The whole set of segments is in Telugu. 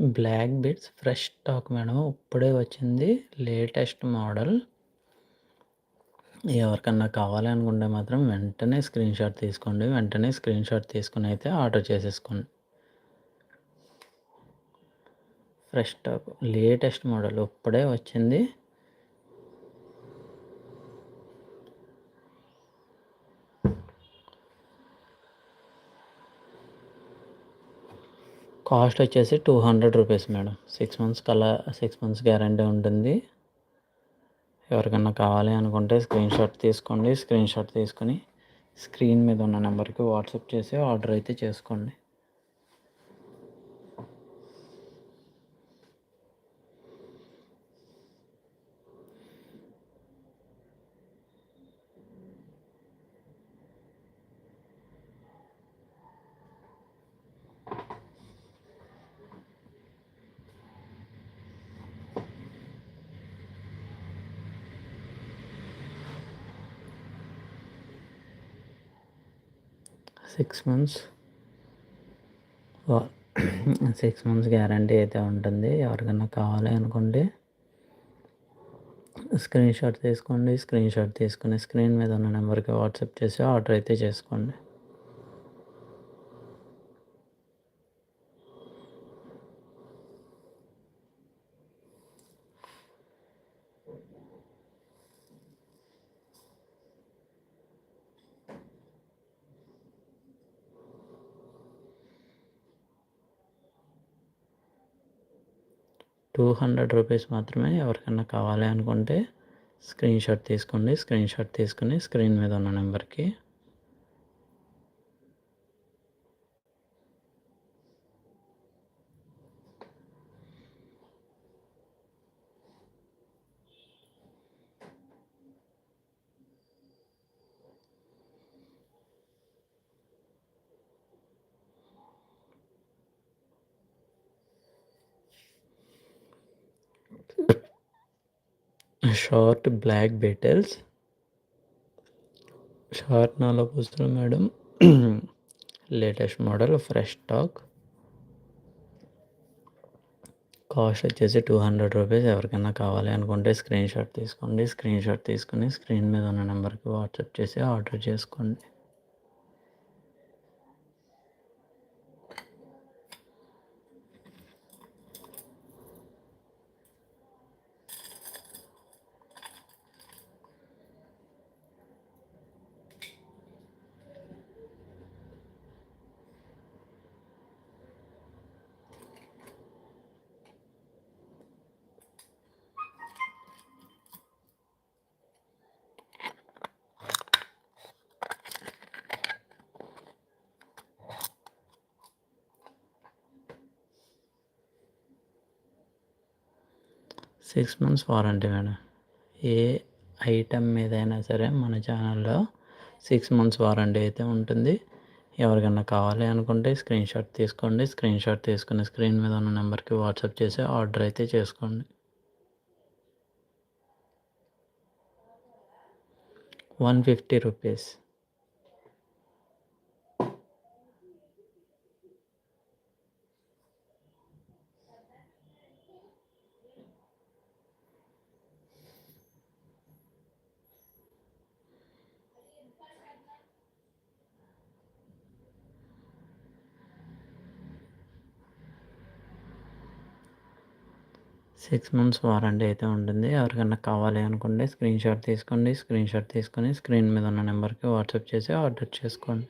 Black beads fresh stock madam ఇప్పుడే వచ్చింది. Latest model. ఎవరికన్నా కావాలి అనుకుంటే మాత్రం వెంటనే స్క్రీన్ షాట్ తీసుకోండి. వెంటనే స్క్రీన్ షాట్ తీసుకుని అయితే ఆర్డర్ చేసేసుకోండి. ఫ్రెష్ స్టాక్ లేటెస్ట్ మోడల్ ఇప్పుడే వచ్చింది. కాస్ట్ వచ్చేసి two hundred rupees madam. Six months కల్లా సిక్స్ మంత్స్ గ్యారంటీ ఉంటుంది. ఎవరికన్నా కావాలి అనుకుంటే స్క్రీన్ షాట్ తీసుకోండి. స్క్రీన్ షాట్ తీసుకొని స్క్రీన్ మీద ఉన్న నెంబర్కి వాట్సాప్ చేసి ఆర్డర్ అయితే చేసుకోండి. Six months six months guarantee అయితే ఉంటుంది. ఎవరికైనా కావాలి అనుకుంటే స్క్రీన్ షాట్ తీసుకోండి. స్క్రీన్ షాట్ తీసుకుని స్క్రీన్ మీద ఉన్న నెంబర్కి వాట్సాప్ చేసి ఆర్డర్ అయితే చేసుకోండి. టూ హండ్రెడ్ రూపీస్ మాత్రమే ఎవరికైనా కావాలి అనుకుంటే స్క్రీన్ షాట్ తీసుకోండి. స్క్రీన్ షాట్ తీసుకుని స్క్రీన్ మీద ఉన్న నెంబర్కి షార్ట్ బ్లాక్ బెటల్స్. షార్ట్ నాలో పుస్తకం madam. Latest model fresh stock cost వచ్చేసి టూ హండ్రెడ్ రూపీస్. ఎవరికైనా కావాలి అనుకుంటే స్క్రీన్ షాట్ తీసుకోండి. స్క్రీన్ షాట్ తీసుకుని స్క్రీన్ మీద ఉన్న నెంబర్కి వాట్సాప్ చేసి ఆర్డర్ చేసుకోండి. Six months warranty madam. ఏ ఐటమ్ మీదైనా సరే మన ఛానల్లో సిక్స్ మంత్స్ వారంటీ అయితే ఉంటుంది. ఎవరికైనా కావాలి అనుకుంటే స్క్రీన్ షాట్ తీసుకోండి. స్క్రీన్ షాట్ తీసుకుని స్క్రీన్ మీద ఉన్న నెంబర్కి వాట్సాప్ చేసి ఆర్డర్ అయితే చేసుకోండి. One fifty rupees. Six months warranty అయితే ఉంటుంది. ఎవరికైనా కావాలి అనుకుంటే స్క్రీన్ షాట్ తీసుకోండి స్క్రీన్ షాట్ తీసుకొని స్క్రీన్ మీద ఉన్న నెంబర్కి వాట్సాప్ చేసి ఆర్డర్ చేసుకోండి.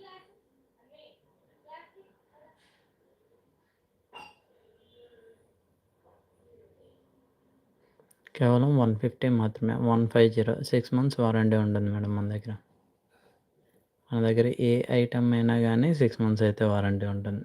కేవలం వన్ ఫిఫ్టీ మాత్రమే one five zero six months warranty ఉంటుంది మేడం మన దగ్గర. మన దగ్గర ఏ ఐటమ్ అయినా కానీ సిక్స్ మంత్స్ అయితే వారంటీ ఉంటుంది.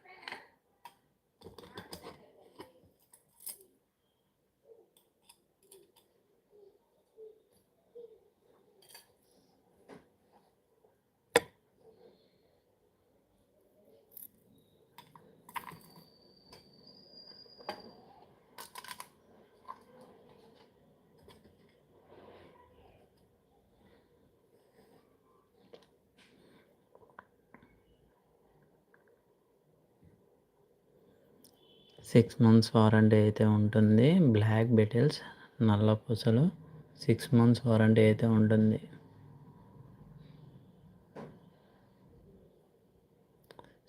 సిక్స్ మంత్స్ వారంటీ అయితే ఉంటుంది. బ్లాక్ బెటిల్స్ నల్ల పూసలు సిక్స్ మంత్స్ వారంటీ అయితే ఉంటుంది.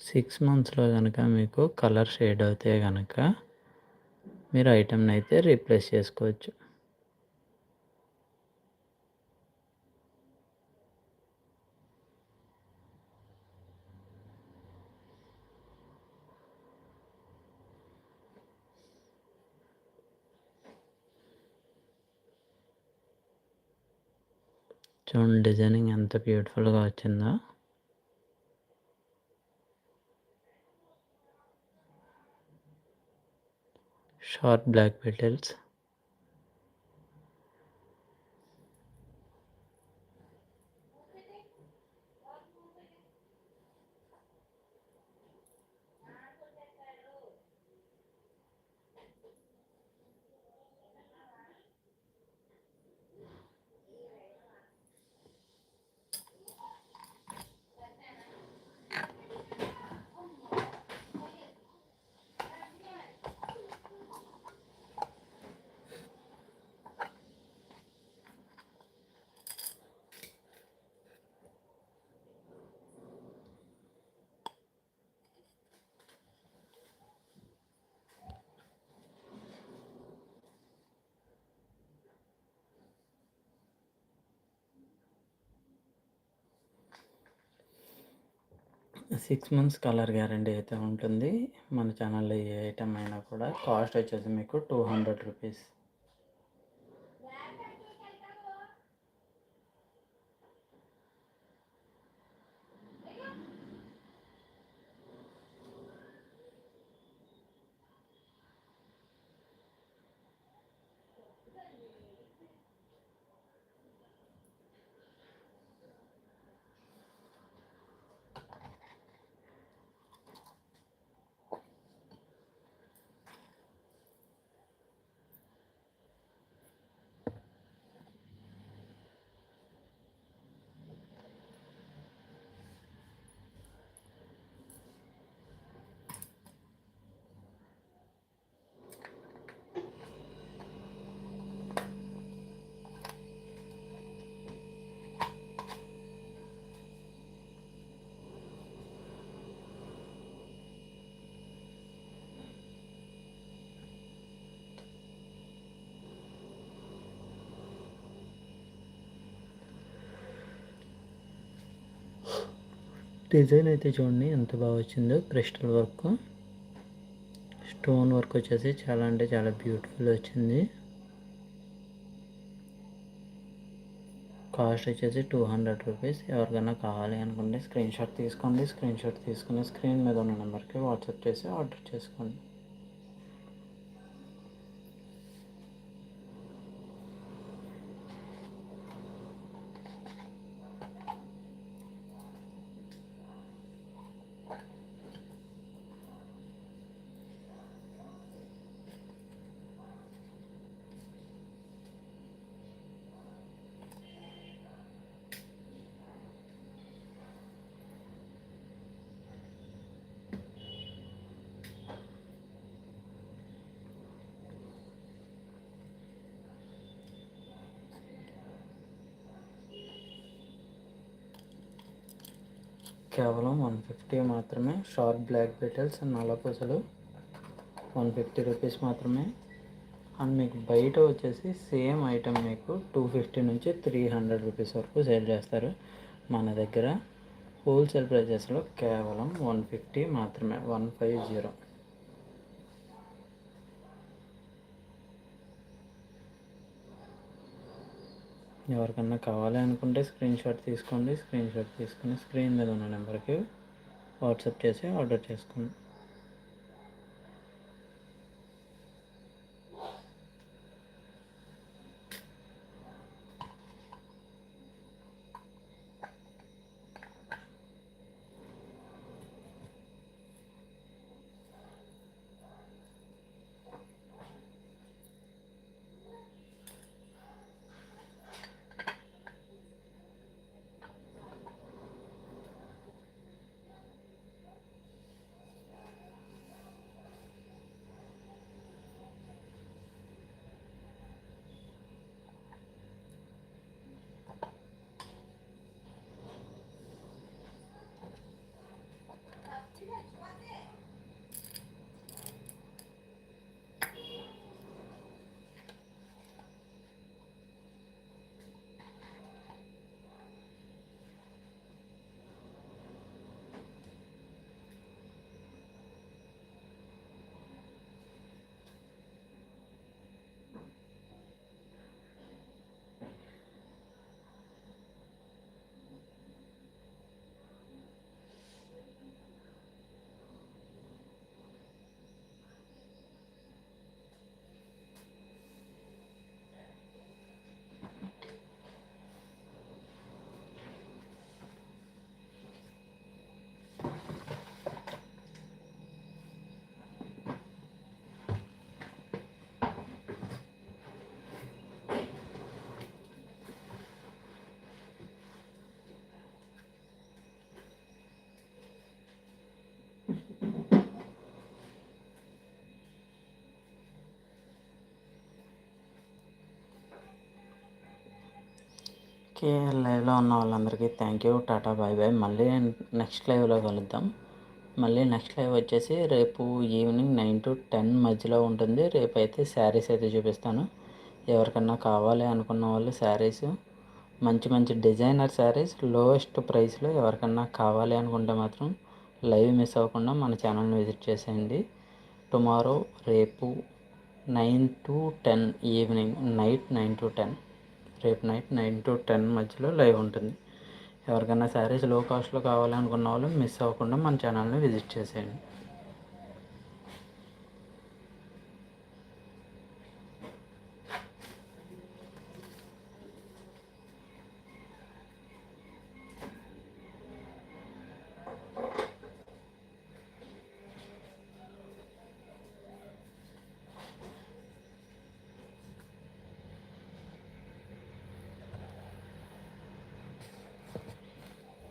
సిక్స్ మంత్స్లో కనుక మీకు కలర్ షేడ్ అవుతే కనుక మీరు ఐటెంని అయితే రీప్లేస్ చేసుకోవచ్చు. చూడండి డిజైనింగ్ ఎంత బ్యూటిఫుల్గా వచ్చిందో. Short black petals six months colour guarantee అయితే ఉంటుంది. మన ఛానల్లో ఏ ఐటమ్ అయినా కూడా కాస్ట్ వచ్చేసి మీకు టూ హండ్రెడ్ రూపీస్. డిజైన్ అయితే చూడండి ఎంత బాగా వచ్చిందో క్రిస్టల్ వర్క్. స్టోన్ వర్క్ వచ్చేసి చాలా అంటే చాలా బ్యూటిఫుల్ వచ్చింది. కాస్ట్ వచ్చేసి టూ హండ్రెడ్ రూపీస్. ఎవరికైనా కావాలి అనుకుంటే స్క్రీన్ షాట్ తీసుకోండి. స్క్రీన్ షాట్ తీసుకుని స్క్రీన్ మీద ఉన్న నెంబర్కి వాట్సాప్ చేసి ఆర్డర్ చేసుకోండి. కేవలం వన్ ఫిఫ్టీ మాత్రమే షార్ప్ బ్లాక్ బెటల్స్ నల్లపూసలు. వన్ ఫిఫ్టీ రూపీస్ మాత్రమే. అండ్ మీకు బయట వచ్చేసి సేమ్ ఐటెం మీకు టూ ఫిఫ్టీ నుంచి త్రీ హండ్రెడ్ రూపీస్ వరకు సేల్ చేస్తారు. మన దగ్గర హోల్సేల్ ప్రైజెస్లో కేవలం వన్ ఫిఫ్టీ మాత్రమే వన్ ఫైవ్ జీరో. ఎవరికన్నా కావాలి అనుకుంటే స్క్రీన్ షాట్ తీసుకోండి స్క్రీన్ షాట్ తీసుకుని స్క్రీన్ మీద ఉన్న నెంబర్కి వాట్సాప్ చేసి ఆర్డర్ చేసుకోండి. ఓకే లైవ్లో ఉన్న వాళ్ళందరికీ thank you. Tata bye bye. మళ్ళీ నెక్స్ట్ లైవ్లో కలుద్దాం. మళ్ళీ నెక్స్ట్ లైవ్ వచ్చేసి రేపు ఈవినింగ్ నైన్ టు టెన్ మధ్యలో ఉంటుంది. రేపు అయితే శారీస్ అయితే చూపిస్తాను. ఎవరికన్నా కావాలి అనుకున్న వాళ్ళు శారీస్ మంచి మంచి డిజైనర్ శారీస్ లోయెస్ట్ ప్రైస్లో ఎవరికన్నా కావాలి అనుకుంటే మాత్రం లైవ్ మిస్ అవ్వకుండా మన ఛానల్ని విజిట్ చేసేయండి. టుమారో రేపు nine to ten evening night nine to ten. రేపు నైట్ నైన్ టు టెన్ మధ్యలో లైవ్ ఉంటుంది. ఎవరికైనా శారీస్లో కాస్ట్లో కావాలనుకున్న వాళ్ళు మిస్ అవ్వకుండా మన ఛానల్ని విజిట్ చేసేయండి.